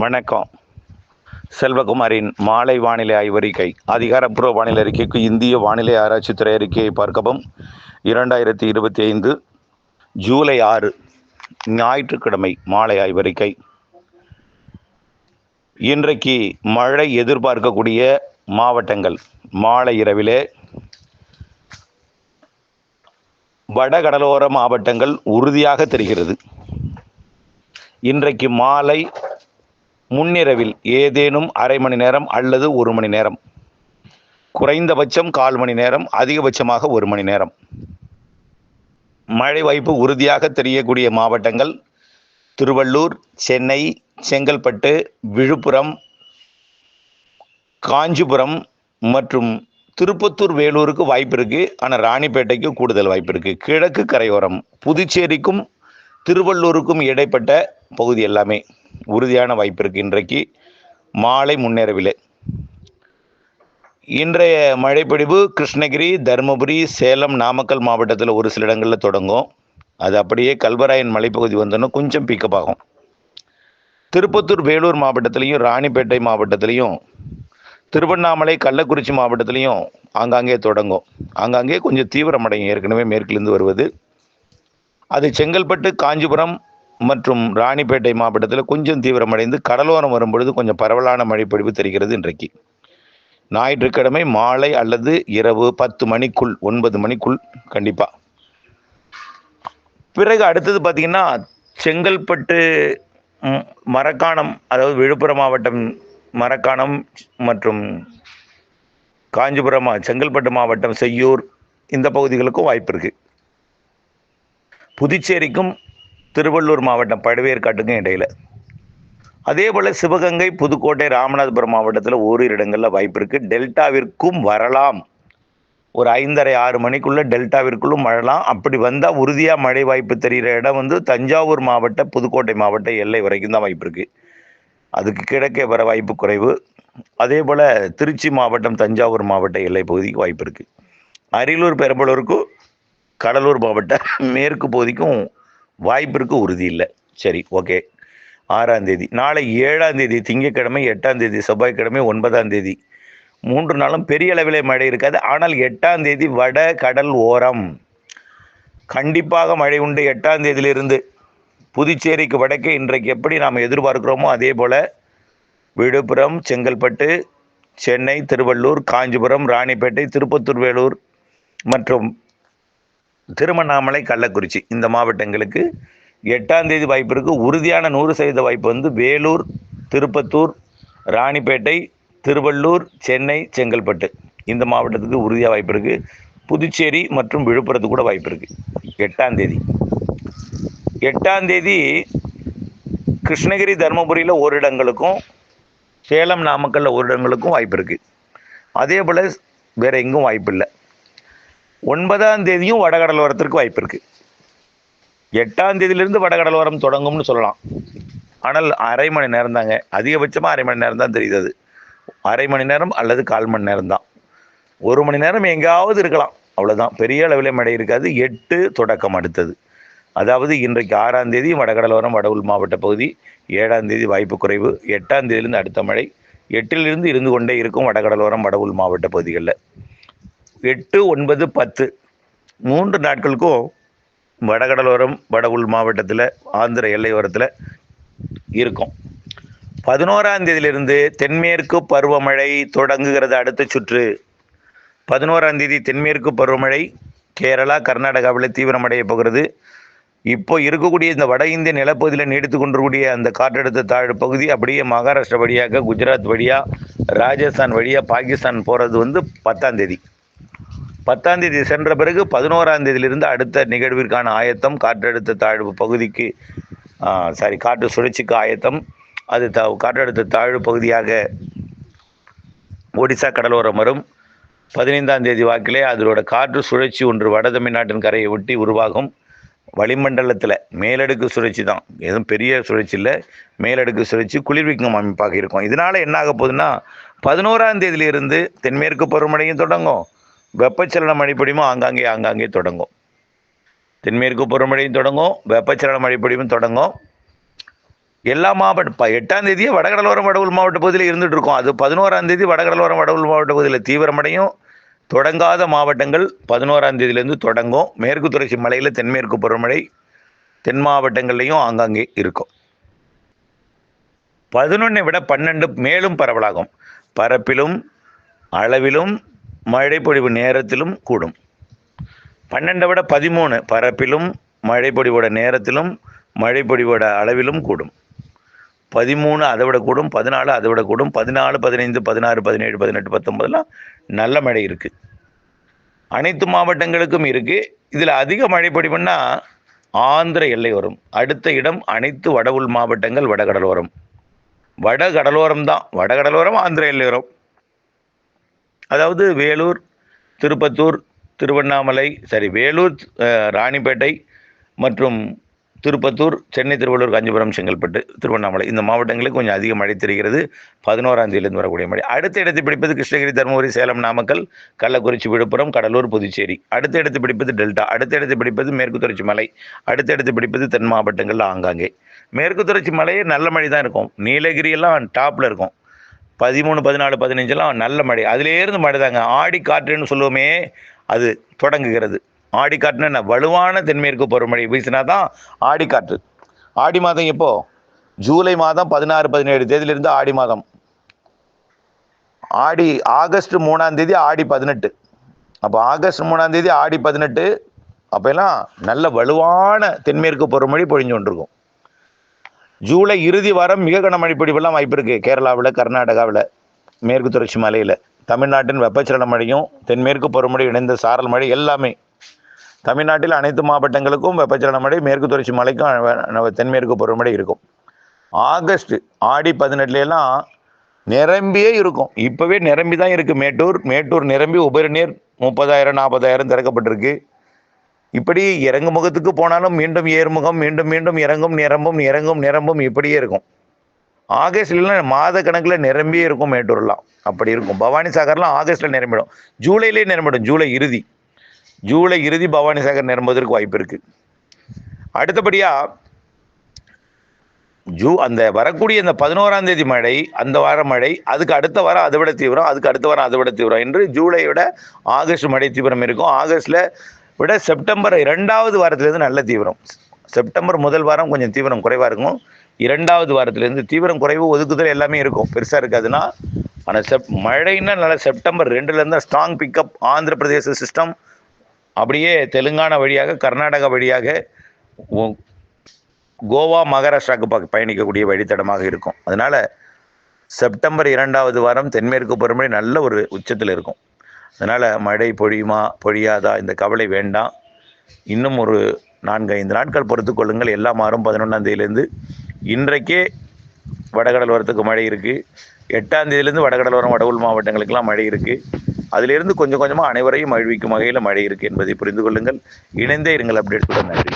வணக்கம். செல்வகுமாரின் மாலை வானிலை ஆய்வறிக்கை. அதிகாரப்பூர்வ வானிலை அறிக்கைக்கு இந்திய வானிலை ஆராய்ச்சித்துறை அறிக்கையை பார்க்கவும். இரண்டாயிரத்தி இருபத்தி ஐந்து ஜூலை ஆறு ஞாயிற்றுக்கிழமை மாலை ஆய்வறிக்கை. இன்றைக்கு மழை எதிர்பார்க்கக்கூடிய மாவட்டங்கள். மாலை இரவிலே வடகடலோர மாவட்டங்கள் உறுதியாக தெரிகிறது. இன்றைக்கு மாலை முன்னிரவில் ஏதேனும் அரை மணி நேரம் அல்லது ஒரு மணி நேரம். குறைந்தபட்சம் கால் மணி நேரம் அதிகபட்சமாக ஒரு மணி நேரம். மழை வாய்ப்பு உறுதியாக தெரியக்கூடிய மாவட்டங்கள் திருவள்ளூர் சென்னை செங்கல்பட்டு விழுப்புரம் காஞ்சிபுரம் மற்றும் திருப்பத்தூர் வேலூருக்கு வாய்ப்பு இருக்குது ஆனால் ராணிப்பேட்டைக்கு கூடுதல் வாய்ப்பு இருக்குது கிழக்கு கரையோரம் புதுச்சேரிக்கும் திருவள்ளூருக்கும் இடைப்பட்ட பகுதி எல்லாமே உறுதியான வாய்ப்பு இருக்குது இன்றைக்கு மாலை முன்னேறவில்லை. இன்றைய மழைப்பிடிவு கிருஷ்ணகிரி தருமபுரி சேலம் நாமக்கல் மாவட்டத்தில் ஒரு சில இடங்களில் தொடங்கும். அது அப்படியே கல்வராயன் மலைப்பகுதி வந்தோன்னா கொஞ்சம் பிக்கப் ஆகும். திருப்பத்தூர் வேலூர் மாவட்டத்திலையும் ராணிப்பேட்டை மாவட்டத்திலையும் திருவண்ணாமலை கள்ளக்குறிச்சி மாவட்டத்திலையும் ஆங்காங்கே தொடங்கும். ஆங்காங்கே கொஞ்சம் தீவிரமடையும். ஏற்கனவே மேற்கிலிருந்து வருவது. அது செங்கல்பட்டு காஞ்சிபுரம் மற்றும் ராணிப்பேட்டை மாவட்டத்தில் கொஞ்சம் தீவிரமடைந்து கடலோரம் வரும்பொழுது கொஞ்சம் பரவலான மழைப்பொழிவு தெரிகிறது இன்றைக்கு. ஞாயிற்றுக்கிழமை மாலை அல்லது இரவு பத்து மணிக்குள் ஒன்பது மணிக்குள் கண்டிப்பாக பிறகு அடுத்தது பார்த்திங்கன்னா செங்கல்பட்டு மரக்காணம் அதாவது விழுப்புரம் மாவட்டம் மரக்காணம் மற்றும் காஞ்சிபுரம் மா- செங்கல்பட்டு மாவட்டம் செய்யூர் இந்த பகுதிகளுக்கும் வாய்ப்பு இருக்குது புதுச்சேரிக்கும் திருவள்ளூர் மாவட்டம் பழவேற்காட்டுக்கும் இடையில். அதே போல் சிவகங்கை புதுக்கோட்டை ராமநாதபுரம் மாவட்டத்தில் ஓரிரு இடங்களில் வாய்ப்பு இருக்குது டெல்டாவிற்கும் வரலாம். ஒரு ஐந்தரை ஆறு மணிக்குள்ளே டெல்டாவிற்குள்ளும் மழலாம் அப்படி வந்தால் உறுதியாக மழை வாய்ப்பு தெரிகிற இடம் வந்து தஞ்சாவூர் மாவட்ட புதுக்கோட்டை மாவட்ட எல்லை வரைக்கும் தான் வாய்ப்பு இருக்குது அதுக்கு கிழக்கே வர வாய்ப்பு குறைவு. அதே போல் திருச்சி மாவட்டம் தஞ்சாவூர் மாவட்ட எல்லை பகுதிக்கு வாய்ப்பு இருக்குது அரியலூர் பெரம்பலூருக்கும் கடலூர் மாவட்ட மேற்கு பகுதிக்கும் வாய்ப்பிற்கு உறுதி இல்லை. சரி ஓகே. ஆறாம் தேதி நாளை ஏழாம் தேதி திங்கட்கிழமை எட்டாம் தேதி செவ்வாய்க்கிழமை ஒன்பதாம் தேதி. மூன்று நாளும் பெரிய அளவிலே மழை இருக்காது. ஆனால் எட்டாம் தேதி வட கடல் ஓரம். கண்டிப்பாக மழை உண்டு எட்டாம் தேதியிலிருந்து. புதுச்சேரிக்கு வடக்கே இன்றைக்கு எப்படி நாம் எதிர்பார்க்கிறோமோ அதே போல் விழுப்புரம் செங்கல்பட்டு சென்னை திருவள்ளூர் காஞ்சிபுரம் ராணிப்பேட்டை திருப்பத்தூர் வேலூர் மற்றும் திருவண்ணாமலை கள்ளக்குறிச்சி இந்த மாவட்டங்களுக்கு எட்டாம் தேதி வாய்ப்பு உறுதியான நூறு சதவீத வாய்ப்பு வந்து வேலூர் திருப்பத்தூர் ராணிப்பேட்டை திருவள்ளூர் சென்னை செங்கல்பட்டு இந்த மாவட்டத்துக்கு உறுதியாக வாய்ப்பு இருக்குது புதுச்சேரி மற்றும் விழுப்புரத்துக்கு கூட வாய்ப்பு இருக்குது எட்டாம் தேதி. எட்டாம் தேதி கிருஷ்ணகிரி தருமபுரியில் ஒரு இடங்களுக்கும் சேலம் நாமக்கல்ல ஒரு இடங்களுக்கும் வாய்ப்பு இருக்குது அதே போல் வேறு எங்கும் வாய்ப்பு இல்லை. ஒன்பதாம் தேதியும் வடகடலோரத்திற்கு வாய்ப்பு இருக்கு. எட்டாம் தேதியிலிருந்து வடகடலோரம் தொடங்கும்னு சொல்லலாம். ஆனால் அரை மணி நேரம் தாங்க. அதிகபட்சமாக அரை மணி நேரம் தான் தெரியுது அது. அரை மணி நேரம் அல்லது கால் மணி நேரம் தான். ஒரு மணி நேரம் எங்கேயாவது இருக்கலாம். அவ்வளோதான் பெரிய அளவில் மழை இருக்காது. எட்டு தொடக்கம் அடுத்தது. அதாவது இன்றைக்கு ஆறாம் தேதி வடகடலோரம் வடவுள் மாவட்ட பகுதி. ஏழாம் தேதி வாய்ப்பு குறைவு. எட்டாம் தேதியிலிருந்து அடுத்த மழை. எட்டிலிருந்து இருந்து கொண்டே இருக்கும் வடகடலோரம் வடவுள் மாவட்ட பகுதிகளில். எட்டு ஒன்பது பத்து. மூன்று நாட்களுக்கும் வடகடலோரம் வட மாவட்டத்தில் ஆந்திர எல்லையோரத்தில் இருக்கும். பதினோராம் தேதியிலிருந்து தென்மேற்கு பருவமழை தொடங்குகிறது அடுத்த சுற்று. பதினோராம் தேதி தென்மேற்கு பருவமழை கேரளா கர்நாடகாவில் தீவிரமடைய போகிறது. இப்போ இருக்கக்கூடிய இந்த வட இந்திய நிலப்பகுதியில் நீடித்து கொண்டிருக்கூடிய அந்த காற்றழுத்த தாழ் பகுதி அப்படியே மகாராஷ்டிரா வழியாக குஜராத் வழியாக ராஜஸ்தான் வழியாக பாகிஸ்தான் போகிறது வந்து பத்தாம் தேதி. பத்தாம் தேதி சென்ற பிறகு பதினோராம் தேதியிலிருந்து அடுத்த நிகழ்விற்கான ஆயத்தம் காற்றழுத்த தாழ்வு பகுதிக்கு சாரி காற்று சுழற்சிக்கு ஆயத்தம். அது த காற்றழுத்த தாழ்வு பகுதியாக ஒடிசா கடலோரம் வரும். பதினைந்தாம் தேதி வாக்கிலே அதனோட காற்று சுழற்சி ஒன்று வட தமிழ்நாட்டின் கரையை ஒட்டி உருவாகும். வளிமண்டலத்தில் மேலடுக்கு சுழற்சி தான். எதுவும் பெரிய சுழற்சி இல்லை. மேலடுக்கு சுழற்சி குளிர்விக்கும் அமைப்பாக இருக்கும். இதனால் என்ன ஆக போகுதுன்னா பதினோராம் தேதியிலிருந்து தென்மேற்கு பருவமழையும் தொடங்கும். வெப்பச்சலன மழைப்பொழிவும் ஆங்காங்கே ஆங்காங்கே தொடங்கும். தென்மேற்கு பருவமழையும் தொடங்கும் வெப்பச்சலன மழைப்பொழிவும் தொடங்கும். எல்லா மாவட்டம் எட்டாம் தேதியே வடகடலோரம் வடவுள் மாவட்ட பகுதியில் இருந்துட்டு இருக்கோம் அது பதினோராம் தேதி வடகடலோரம் வடவுள் மாவட்ட பகுதியில் தீவிரமடையும். தொடங்காத மாவட்டங்கள் பதினோராம் தேதியிலேருந்து தொடங்கும். மேற்கு தொடர்ச்சி மலையில் தென்மேற்கு பருவமழை தென் மாவட்டங்கள்லையும் ஆங்காங்கே இருக்கும். பதினொன்னை விட பன்னெண்டு மேலும் பரவலாகும். பரப்பிலும் அளவிலும் மழை பொழிவு நேரத்திலும் கூடும். பன்னெண்டை விட பதிமூணு பரப்பிலும் மழை பொழிவோட நேரத்திலும் மழை பொழிவோட அளவிலும் கூடும். பதிமூணு அதை விட கூடும் பதினாலு அதை விட கூடும் பதினாலு பதினைந்து பதினாறு பதினேழு பதினெட்டு பத்தொம்பதுலாம் நல்ல மழை இருக்குது அனைத்து மாவட்டங்களுக்கும் இருக்குது இதில் அதிக மழை பொழிவுன்னா ஆந்திர எல்லை வரும் அடுத்த இடம் அனைத்து வட உள் மாவட்டங்கள் வடகடலோரம். வட கடலோரம் தான். வடகடலோரம் ஆந்திர எல்லை வரும் அதாவது வேலூர் திருப்பத்தூர் திருவண்ணாமலை சரி வேலூர் ராணிப்பேட்டை மற்றும் திருப்பத்தூர் சென்னை திருவள்ளூர் காஞ்சிபுரம் செங்கல்பட்டு திருவண்ணாமலை இந்த மாவட்டங்களுக்கு கொஞ்சம் அதிக மழை தெரிகிறது. பதினோராம் தேதியிலிருந்து வரக்கூடிய மழை. அடுத்த இடத்தை பிடிப்பது கிருஷ்ணகிரி தருமபுரி சேலம் நாமக்கல் கள்ளக்குறிச்சி விழுப்புரம் கடலூர் புதுச்சேரி. அடுத்த இடத்தை பிடிப்பது டெல்டா. அடுத்த இடத்தை பிடிப்பது மேற்கு தொடர்ச்சி மலை. அடுத்த இடத்தை பிடிப்பது தென் மாவட்டங்களில் ஆங்காங்கே. மேற்கு தொடர்ச்சி மலையே நல்ல மழை தான் இருக்கும். நீலகிரியெல்லாம் டாப்பில் இருக்கும். பதிமூணு பதினாலு பதினஞ்செல்லாம் நல்ல மழை. அதிலேருந்து மழை தாங்க. ஆடி காற்றுன்னு சொல்லுவோமே அது தொடங்குகிறது. ஆடி காற்றுன்னா என்ன? வலுவான தென்மேற்கு பருவமழை வீசினா தான் ஆடி காற்று. ஆடி மாதம் எப்போ? ஜூலை மாதம் பதினாறு பதினேழு தேதியிலிருந்து ஆடி மாதம். ஆடி ஆகஸ்ட் மூணாம் தேதி ஆடி பதினெட்டு. அப்போ ஆகஸ்ட் மூணாம் தேதி ஆடி பதினெட்டு அப்போல்லாம் நல்ல வலுவான தென்மேற்கு பருவமழை பொழிஞ்சு கொண்டிருக்கும். ஜூலை இறுதி வாரம் மிக கனமழை பொழிவெல்லாம் வாய்ப்பு இருக்குது கேரளாவில் கர்நாடகாவில் மேற்கு தொடர்ச்சி மலையில் தமிழ்நாட்டின் வெப்பச்சலன மழையும் தென்மேற்கு பருவமழை இணைந்த சாரல் மழை எல்லாமே. தமிழ்நாட்டில் அனைத்து மாவட்டங்களுக்கும் வெப்பச்சலன மழை மேற்கு தொடர்ச்சி மலைக்கும் தென்மேற்கு பருவமழை இருக்கும். ஆகஸ்ட் ஆடி பதினெட்டுலாம் நிரம்பியே இருக்கும். இப்போவே நிரம்பி தான் இருக்குது மேட்டூர் மேட்டூர் நிரம்பி உபரி நீர் முப்பதாயிரம் நாற்பதாயிரம் திறக்கப்பட்டிருக்கு. இப்படி இறங்கு முகத்துக்கு போனாலும் மீண்டும் ஏறுமுகம் மீண்டும் மீண்டும் இறங்கும் நிரம்பும் இறங்கும் நிரம்பும் இப்படியே இருக்கும். ஆகஸ்ட்லாம் மாத கணக்கில் நிரம்பியே இருக்கும் மேட்டூர்லாம். அப்படி இருக்கும். பவானி சாகர்லாம் ஆகஸ்ட்டில் நிரம்பிடும். ஜூலையிலே நிரம்பிடும். ஜூலை இறுதி. ஜூலை இறுதி பவானி சாகர் நிரம்புவதற்கு வாய்ப்பு இருக்குது அடுத்தபடியாக ஜூ அந்த வரக்கூடிய அந்த பதினோராம் தேதி மழை அந்த வார மழை அதுக்கு அடுத்த வாரம் அதை விட தீவிரம் அதுக்கு அடுத்த வாரம் அதை விட தீவிரம் என்று ஜூலையோட ஆகஸ்ட் மழை தீவிரம் இருக்கும். ஆகஸ்ட்டில் விட செப்டம்பர் இரண்டாவது வாரத்திலேருந்து நல்ல தீவிரம். செப்டம்பர் முதல் வாரம் கொஞ்சம் தீவிரம் குறைவாக இருக்கும். இரண்டாவது வாரத்திலேருந்து தீவிரம் குறைவு ஒதுக்குதல் எல்லாமே இருக்கும். பெருசாக இருக்காதுன்னா ஆனால் செப் மழைன்னா நல்லா செப்டம்பர் ரெண்டுலேருந்து strong pickup Andhra Pradesh system அப்படியே தெலுங்கானா வழியாக கர்நாடகா வழியாக கோவா மகாராஷ்டிராவுக்கு ப- பயணிக்கக்கூடிய வழித்தடமாக இருக்கும். அதனால் செப்டம்பர் இரண்டாவது வாரம் தென்மேற்கு பருவமழை நல்ல ஒரு உச்சத்தில் இருக்கும். அதனால் மழை பொழியுமா பொழியாதா இந்த கவலை வேண்டாம். இன்னும் ஒரு நான்கு ஐந்து நாட்கள் பொறுத்து கொள்ளுங்கள். எல்லா மாறும் பதினொன்றாம் தேதியிலேருந்து இன்றைக்கே வடகடலோரத்துக்கு மழை இருக்குது எட்டாம் தேதியிலேருந்து வடகடலோரம் வடவுள் மாவட்டங்களுக்கெல்லாம் மழை இருக்குது அதிலிருந்து கொஞ்சம் கொஞ்சமாக அனைவரையும் மகிழ்விக்கும் வகையில் மழை இருக்குது என்பதை புரிந்து கொள்ளுங்கள். இணைந்தே இருங்கள். அப்டேட்ஸுடன் நன்றி.